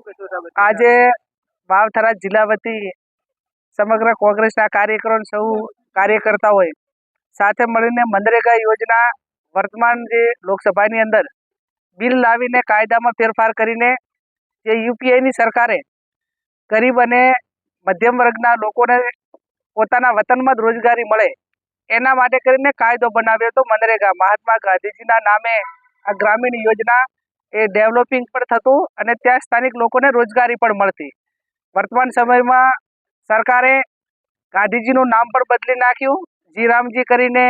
આજે વાવથરા જિલ્લા વતી સમગ્ર કોંગ્રેસના કાર્યકરો સૌ કાર્યકર્તાઓએ સાથે મળીને મનરેગા યોજના વર્તમાન જે લોકસભાની અંદર બિલ લાવીને કાયદામાં ફેરફાર કરીને જે યુપીઆઈની સરકારે ગરીબ અને મધ્યમ વર્ગના લોકોને પોતાના વતનમાં જ રોજગારી મળે, એના માટે કરીને કાયદો બનાવ્યો હતો મનરેગા. મહાત્મા ગાંધીજીના નામે આ ગ્રામીણ યોજના એ ડેવલપિંગ પણ થતું અને ત્યાં સ્થાનિક લોકોને રોજગારી પણ મળતી. વર્તમાન સમયમાં સરકારે ગાંધીજીનું નામ પણ બદલી નાખ્યું, જી રામજી કરીને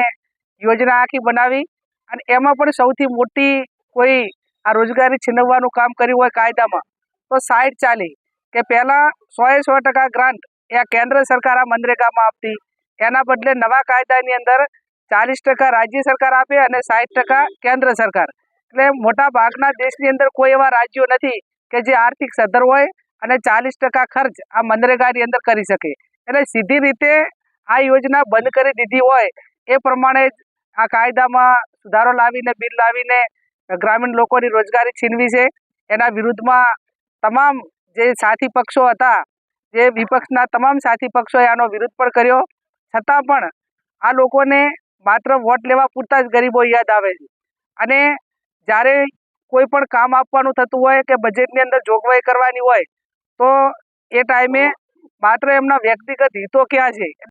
યોજના આખી બનાવી અને એમાં પણ સૌથી મોટી કોઈ આ રોજગારી છીનવવાનું કામ કર્યું હોય કાયદામાં, તો સાઈડ ચાલી કે પહેલાં સોએ સો ટકા ગ્રાન્ટ એ કેન્દ્ર સરકાર આ મનરેગામાં આપતી. એના બદલે નવા કાયદાની અંદર ચાલીસ ટકા રાજ્ય સરકાર આપે અને સાઠ ટકા કેન્દ્ર સરકાર. એટલે મોટા ભાગના દેશની અંદર કોઈ એવા રાજ્યો નથી કે જે આર્થિક સદ્ધર હોય અને ચાલીસ ખર્ચ આ મનરેગાની અંદર કરી શકે. એટલે સીધી રીતે આ યોજના બંધ કરી દીધી હોય એ પ્રમાણે જ આ કાયદામાં સુધારો લાવીને, બિલ લાવીને ગ્રામીણ લોકોની રોજગારી છીનવી છે. એના વિરુદ્ધમાં તમામ જે સાથી પક્ષો હતા, જે વિપક્ષના તમામ સાથી પક્ષોએ આનો વિરોધ પણ કર્યો. છતાં પણ આ લોકોને માત્ર વોટ લેવા પૂરતા જ ગરીબો યાદ આવે છે. અને જ્યારે કોઈ પણ કામ આપવાનું થતું હોય કે બજેટની અંદર જોગવાઈ કરવાની હોય, તો એ ટાઈમે માત્ર એમના વ્યક્તિગત હિતો ક્યાં છે?